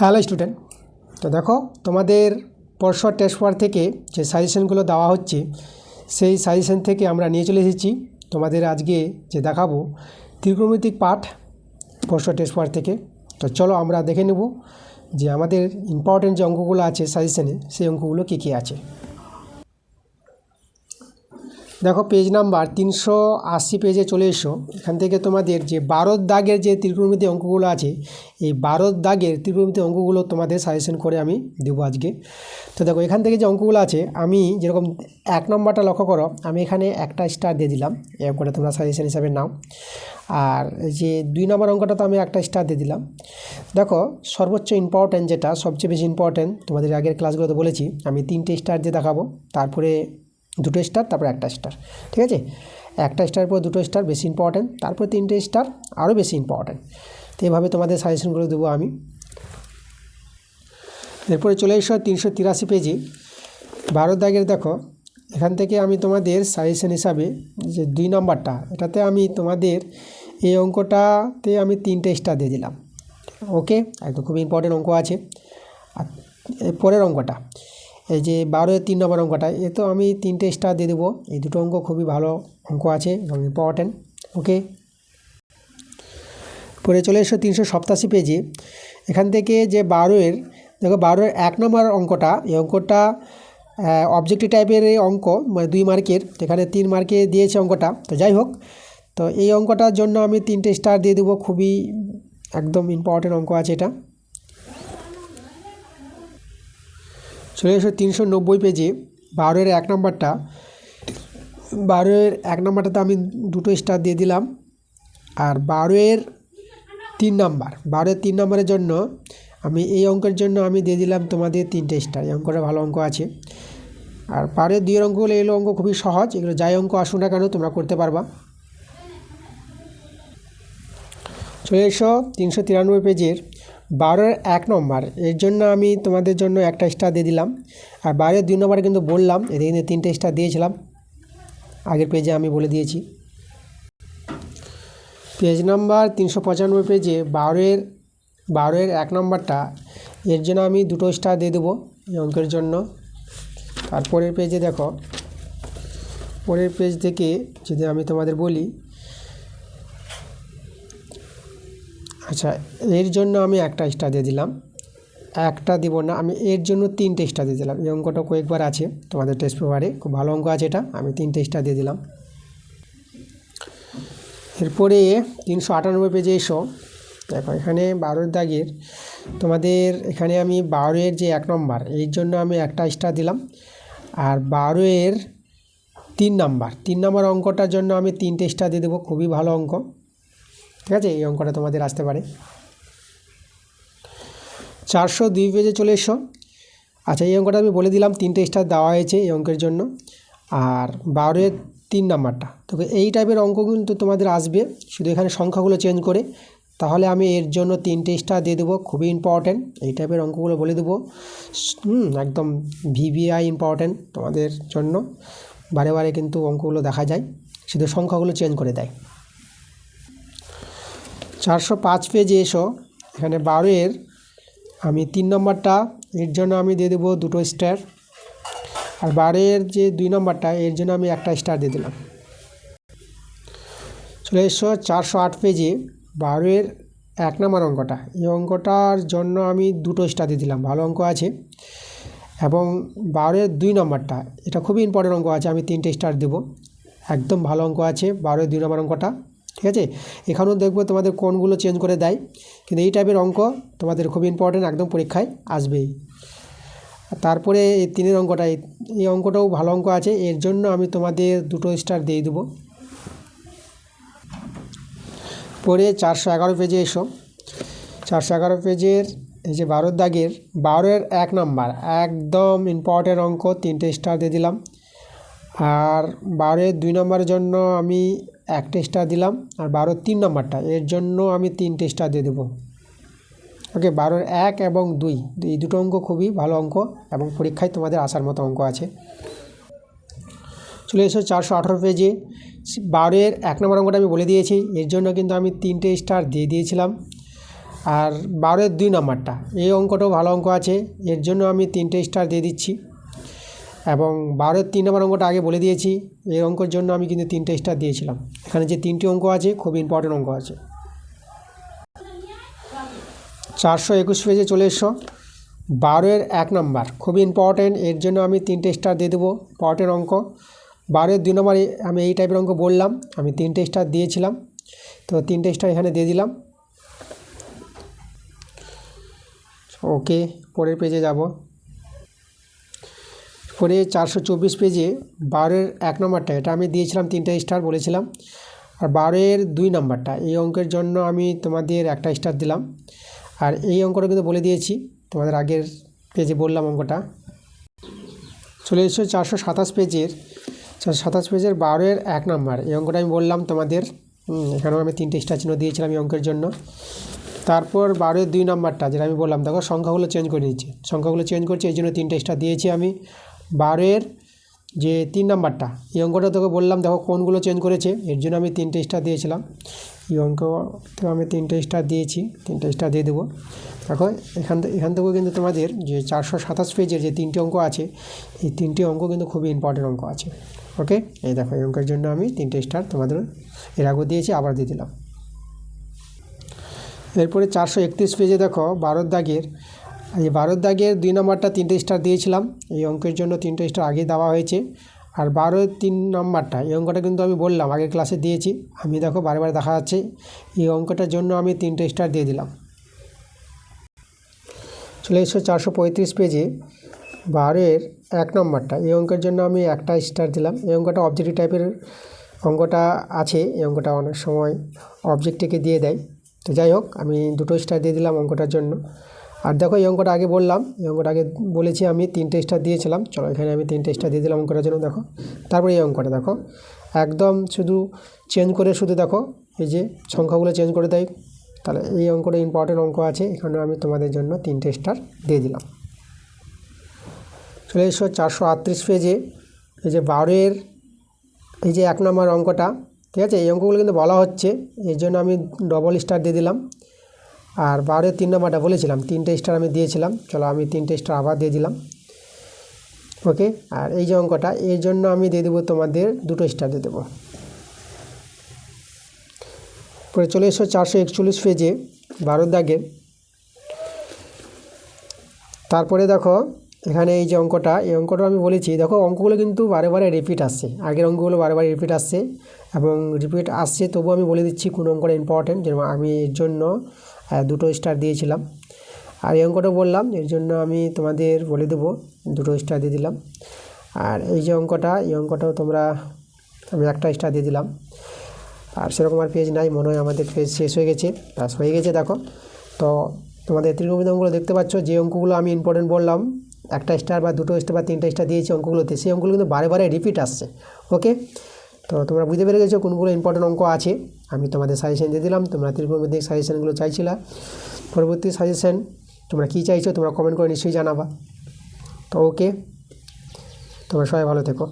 Hello student. তো দেখো, তোমাদের পরশর টেস্ট পার থেকে যে সাজেশনগুলো দেওয়া হচ্ছে, সেই সাজেশন থেকে আমরা নিয়ে চলে এসেছি। তোমাদের আজকে যে দেখাবো ত্রিকোণমিতিক পাঠ পরশু টেস্ট পার থেকে। তো চলো আমরা দেখে নেব যে আমাদের ইম্পর্টেন্ট যে অঙ্কগুলো আছে সাজেশনে সেই অঙ্কগুলো কী কী আছে। দেখো পেজ নাম্বার তিনশো আশি পেজে চলে এসো। এখান থেকে তোমাদের যে বারোর দাগের যে ত্রিকোণমিতি অঙ্কগুলো আছে, এই বারোর দাগের ত্রিকোণমিতি অঙ্কগুলো তোমাদের সাজেশন করে আমি দেবো আজকে। তো দেখো, এখান থেকে যে অঙ্কগুলো আছে, আমি যেরকম এক নম্বরটা লক্ষ্য করো, আমি এখানে একটা স্টার দিয়ে দিলাম এই অঙ্কটা তোমরা সাজেশন হিসাবে নাও। আর যে দুই নম্বর অঙ্কটা তো আমি একটা স্টার দিয়ে দিলাম। দেখো, সর্বোচ্চ ইম্পর্ট্যান্ট যেটা, সবচেয়ে বেশি ইম্পর্ট্যান্ট তোমাদের আগের ক্লাসগুলোতে বলেছি, আমি তিনটে স্টার দিয়ে দেখাবো। তারপরে দুটো স্টার তারপর একটা স্টার ঠিক আছে? একটা স্টারের পর দুটো স্টার বেশি ইম্পর্ট্যান্ট তারপর তিনটে স্টার আরও বেশি ইম্পর্ট্যান্ট তো এইভাবে তোমাদের সাজেশনগুলো দেবো আমি। এরপরে চলে এসো তিনশো তিরাশি পেজে বারো দাগের দেখো, এখান থেকে আমি তোমাদের সাজেশন হিসাবে যে দুই নম্বরটা, এটাতে আমি তোমাদের এই অঙ্কটাতে আমি তিনটে স্টার দিয়ে দিলাম। ওকে? একদম খুব ইম্পর্টেন্ট অঙ্ক আছে। আর পরের অঙ্কটা। এই যে বারো তিন নম্বর অঙ্কটা, এ তো আমি তিনটে স্টার দিয়ে দেবো। এই দুটো অঙ্ক খুবই ভালো অঙ্ক আছে, এবং ইম্পর্ট্যান্ট ওকে পরে চলে এসো তিনশো সপ্তাশি পেজে এখান থেকে যে বারোয়ের দেখো বারোয়ের এক নম্বর অঙ্কটা, এই অঙ্কটা অবজেক্টিভ টাইপের এই অঙ্ক মানে দুই মার্কের এখানে তিন মার্কে দিয়েছে অঙ্কটা, তো যাই হোক, তো এই অঙ্কটার জন্য আমি তিনটে স্টার দিয়ে দেবো, খুবই একদম ইম্পর্টেন্ট অঙ্ক আছে এটা। চলে এসো তিনশো নব্বই পেজে বারোয়ের এক নম্বরটা, বারোয়ের এক নম্বরটাতে আমি দুটো স্টার দিয়ে দিলাম। আর বারোয়ের তিন নাম্বার, বারোয়ের তিন নম্বরের জন্য আমি এই অঙ্কের জন্য আমি দিয়ে দিলাম তোমাদের তিনটে স্টার এই অঙ্কটা ভালো অঙ্ক আছে। আর বারোয়ের দুইয়ের অঙ্কগুলো এগুলো অঙ্ক খুবই সহজ, এগুলো যাই অঙ্ক আসুন না কেন তোমরা করতে পারবা। চলে এসো তিনশো তিরানব্বই পেজের বারোর এক নম্বর, এর জন্য আমি তোমাদের জন্য একটা স্টার দিয়ে দিলাম। আর বারোর দুই নম্বরে কিন্তু বললাম এদের কিন্তু তিনটে স্টার দিয়েছিলাম। আগের পেজে আমি বলে দিয়েছি। পেজ নাম্বার তিনশো পঁচানব্বই পেজে বারোয়ের বারোয়ের এক নম্বরটা, এর জন্য আমি দুটো স্টার দিয়ে দেবো এই অঙ্কের জন্য। তারপরের পেজে দেখো, পরের পেজ থেকে যদি আমি তোমাদের বলি আচ্ছা এর জন্য আমি একটা স্টার দিয়ে দিলাম। একটা দিব না, আমি এর জন্য তিনটে স্টার দিয়ে দিলাম। এই অঙ্কটা কয়েকবার আছে, তোমাদের টেস্ট পেপারে খুব ভালো অঙ্ক আছে এটা, আমি তিনটে স্টার দিয়ে দিলাম। এরপরে তিনশো আটানব্বই পেজে এসো। দেখো, এখানে বারোর দাগের, তোমাদের এখানে আমি বারোয়ের যে এক নম্বর এর জন্য আমি একটা স্টার দিলাম। আর বারোয়ের তিন নাম্বার তিন নম্বর অঙ্কটার জন্য আমি তিনটে স্টার দিয়ে দেবো। খুবই ভালো অঙ্ক। ঠিক আছে? এই অঙ্কটা তোমাদের আসতে পারে। চারশো দুই পেজে চলে এসো। আচ্ছা এই অঙ্কটা আমি বলে দিলাম, তিনটে স্টার দেওয়া হয়েছে এই অঙ্কের জন্য। আর বারোয়ের তিন নাম্বারটা। তো এই টাইপের অঙ্ক কিন্তু তোমাদের আসবে। শুধু এখানে সংখ্যাগুলো চেঞ্জ করে। তাহলে আমি এর জন্য তিনটে স্টার দিয়ে দেবো, খুবই ইম্পর্ট্যান্ট এই টাইপের অঙ্কগুলো বলে দেবো। হুম, একদম ভিভিআই ইম্পর্ট্যান্ট তোমাদের জন্য। বারে বারে কিন্তু অঙ্কগুলো দেখা যায়। শুধু সংখ্যাগুলো চেঞ্জ করে দেয়। চারশো পাঁচ পেজে এসো। এখানে বারোয়ের আমি তিন নম্বরটা, এর জন্য আমি দিয়ে দেবো দুটো স্টার আর বারোয়ের যে দুই নম্বরটা, এর জন্য আমি একটা স্টার দিয়ে দিলাম। চলে এসো চারশো আট পেজে বারোয়ের এক নম্বর অঙ্কটা। এই অঙ্কটার জন্য আমি দুটো স্টার দিয়ে দিলাম, ভালো অঙ্ক আছে। এবং বারোয়ের দুই নম্বরটা, এটা খুবই ইম্পর্টেন্ট অঙ্ক আছে, আমি তিনটে স্টার দেবো। একদম ভালো অঙ্ক আছে, বারোয়ের দুই নম্বর অঙ্কটা। ঠিক আছে? এখানেও দেখব তোমাদের কোনগুলো চেঞ্জ করে দেয়। কিন্তু এই টাইপের অঙ্ক তোমাদের খুব ইম্পর্টেন্ট একদম পরীক্ষায় আসবেই। তারপরে এই তিনের অঙ্কটা, এই অঙ্কটাও ভালো অঙ্ক আছে। এর জন্য আমি তোমাদের দুটো স্টার দিয়ে দেবো। পরে চারশো এগারো পেজে এসো। চারশো এগারো পেজের এই যে বারোর দাগের বারোয়ের এক নাম্বার একদম ইম্পর্টেন্ট অঙ্ক। তিনটে স্টার দিয়ে দিলাম। আর বারোয়ের দুই নম্বরের জন্য আমি একটা স্টার দিলাম, আর বারোর তিন নম্বরটা, এর জন্য আমি তিনটে স্টার দিয়ে দেবো। ওকে বারোর এক এবং দুই, এই দুটো অঙ্ক খুবই ভালো অঙ্ক এবং পরীক্ষায় তোমাদের আসার মতো অঙ্ক আছে। চলে এসো চারশো আঠারো পেজে বারোয়ের এক নম্বর অঙ্কটা আমি বলে দিয়েছি, এর জন্য কিন্তু আমি তিনটে স্টার দিয়ে দিয়েছিলাম। আর বারোয়ের দুই নাম্বারটা, এই অঙ্কটাও ভালো অঙ্ক আছে, এর জন্য আমি তিনটে স্টার দিয়ে দিচ্ছি। এবং বারোয়ের তিন নম্বর অঙ্কটা আগে বলে দিয়েছি, এই অঙ্কর জন্য আমি কিন্তু তিনটে স্টার দিয়েছিলাম। এখানে যে তিনটি অঙ্ক আছে, খুব ইম্পর্টেন্ট অঙ্ক আছে। চারশো একুশ পেজে চলে এসো। বারোয়ের এক নম্বর খুব ইম্পর্টেন্ট এর জন্য আমি তিনটে স্টার দিয়ে দেবো ইম্পর্টেন্ট অঙ্ক। বারোয়ের দুই নম্বরে আমি এই টাইপের অঙ্ক বললাম, আমি তিনটে স্টার দিয়েছিলাম। তো তিনটে স্টার এখানে দিয়ে দিলাম। ওকে পরের পেজে যাব। পরে চারশো চব্বিশ পেজে বারোয়ের এক নম্বরটা, এটা আমি দিয়েছিলাম তিনটে স্টার বলেছিলাম। আর বারোয়ের দুই নম্বরটা, এই অঙ্কের জন্য আমি তোমাদের একটা স্টার দিলাম। আর এই অঙ্কটা কিন্তু বলে দিয়েছি, তোমাদের আগের পেজে বললাম অঙ্কটা। চলে এসেছ চারশো সাতাশ পেজের, চারশো সাতাশ পেজের বারোয়ের এক নম্বর, এই অঙ্কটা আমি বললাম তোমাদের। এখানেও আমি তিনটে স্টার চিহ্ন দিয়েছিলাম এই অঙ্কের জন্য। তারপর বারোয়ের দুই নম্বরটা, যেটা আমি বললাম, দেখো সংখ্যাগুলো চেঞ্জ করে নিয়েছি সংখ্যাগুলো চেঞ্জ করছি, এই জন্য তিনটে স্টার দিয়েছি আমি। বারোয়ের যে তিন নাম্বারটা, এই অঙ্কটা তোকে বললাম, দেখো কোনগুলো চেঞ্জ করেছে, এর জন্য আমি তিনটে স্টার দিয়েছিলাম। এই অঙ্ক তো আমি তিনটে স্টার দিয়েছি, তিনটে স্টার দিয়ে দেবো। দেখো, এখান থেকে এখান থেকেও কিন্তু তোমাদের যে চারশো সাতাশ পেজের যে তিনটে অঙ্ক আছে, এই তিনটে অঙ্ক কিন্তু খুবই ইম্পর্টেন্ট অঙ্ক আছে। ওকে এই দেখো, এই অঙ্কের জন্য আমি তিনটে স্টার তোমাদের এর আগেও দিয়েছি আবার দিয়ে দিলাম। এরপরে চারশো একত্রিশ পেজে দেখো, বারোর দাগের এই বারোর দাগের দুই নম্বরটা তিনটে স্টার দিয়েছিলাম। এই অঙ্কের জন্য তিনটে স্টার আগে দেওয়া হয়েছে। আর বারোর তিন নম্বরটা, এই অঙ্কটা কিন্তু আমি বললাম, আগের ক্লাসে দিয়েছি। আমি দেখো বারে বারে দেখা যাচ্ছে, এই অঙ্কটার জন্য আমি তিনটে স্টার দিয়ে দিলাম। চলে এসো চারশো পঁয়ত্রিশ পেজে বারোয়ের এক নম্বরটা, এই অঙ্কের জন্য আমি একটা স্টার দিলাম। এই অঙ্কটা অবজেক্টিভ টাইপের অঙ্কটা আছে, এই অঙ্কটা অনেক সময় অবজেক্টটিকে দিয়ে দেয়। তো যাই হোক, আমি দুটো স্টার দিয়ে দিলাম অঙ্কটার জন্য। আর দেখো এই অঙ্কটা আগে বললাম, এই অঙ্কটা আগে বলেছি আমি, তিনটে স্টার দিয়েছিলাম। চলো এখানে আমি তিনটে স্টার দিয়ে দিলাম অঙ্কটার জন্য, দেখো। তারপরে এই অঙ্কটা দেখো। একদম শুধু চেঞ্জ করে শুধু দেখো, এই যে সংখ্যাগুলো চেঞ্জ করে দেয়। তাহলে এই অঙ্কটা ইম্পর্টেন্ট অঙ্ক আছে, এখানে আমি তোমাদের জন্য তিনটে স্টার দিয়ে দিলাম। চলে এসো চারশো আটত্রিশ পেজে এই যে বারোয়ের, এই যে এক নম্বর অঙ্কটা, ঠিক আছে? এই অঙ্কগুলো কিন্তু বলা হচ্ছে, এর জন্য আমি ডবল স্টার দিয়ে দিলাম। আর বারোয়ের তিন নম্বরটা বলেছিলাম, তিনটে স্টার আমি দিয়েছিলাম। চলো আমি তিনটে স্টার আবার দিয়ে দিলাম। ওকে আর এই যে অঙ্কটা, এর জন্য আমি দিয়ে দেবো তোমাদের দুটো স্টার দিয়ে দেবো। পরে চলে এসো চারশো একচল্লিশ পেজে বারো দাগে তারপরে দেখো, এখানে এই যে অঙ্কটা, এই অঙ্কটা আমি বলেছি, দেখো অঙ্কগুলো কিন্তু বারে বারে রিপিট আসছে। আগের অঙ্কগুলো বারে বারে রিপিট আসছে এবং রিপিট আসছে, তবুও আমি বলে দিচ্ছি কোন অঙ্কটা ইম্পর্টেন্ট যেমন আমি এর জন্য দুটো স্টার দিয়েছিলাম। আর এই অঙ্কটা বললাম, এর জন্য আমি তোমাদের বলে দেবো, দুটো স্টার দিয়ে দিলাম। আর এই যে অঙ্কটা, এই অঙ্কটাও তোমরা, আমি একটা স্টার দিয়ে দিলাম। আর সেরকম আর পেজ নাই, মনে হয় আমাদের পেজ শেষ হয়ে গেছে প্লাস হয়ে গেছে, দেখো। তো তোমাদের ত্রিকোণমিতি অঙ্কগুলো দেখতে পাচ্ছ, যে অঙ্কগুলো আমি ইম্পর্টেন্ট বললাম, একটা স্টার বা দুটো স্টার বা তিনটা স্টার দিয়েছি অঙ্কগুলোতে, সেই অঙ্কগুলো কিন্তু বারে বারে রিপিট আসছে ওকে তো তোমরা বুঝতে পেরে গেছো কোনগুলো ইম্পর্টেন্ট অঙ্ক আছে। আমি তোমাদের সাজেশান দিয়ে দিলাম, তোমরা ত্রিকোণমিতিক সাজেশানগুলো চাইছিলা। পরবর্তী সাজেশান তোমরা কী চাইছো তোমরা কমেন্ট করে নিশ্চয়ই জানাবা। তো ওকে তোমরা সবাই ভালো থেকো।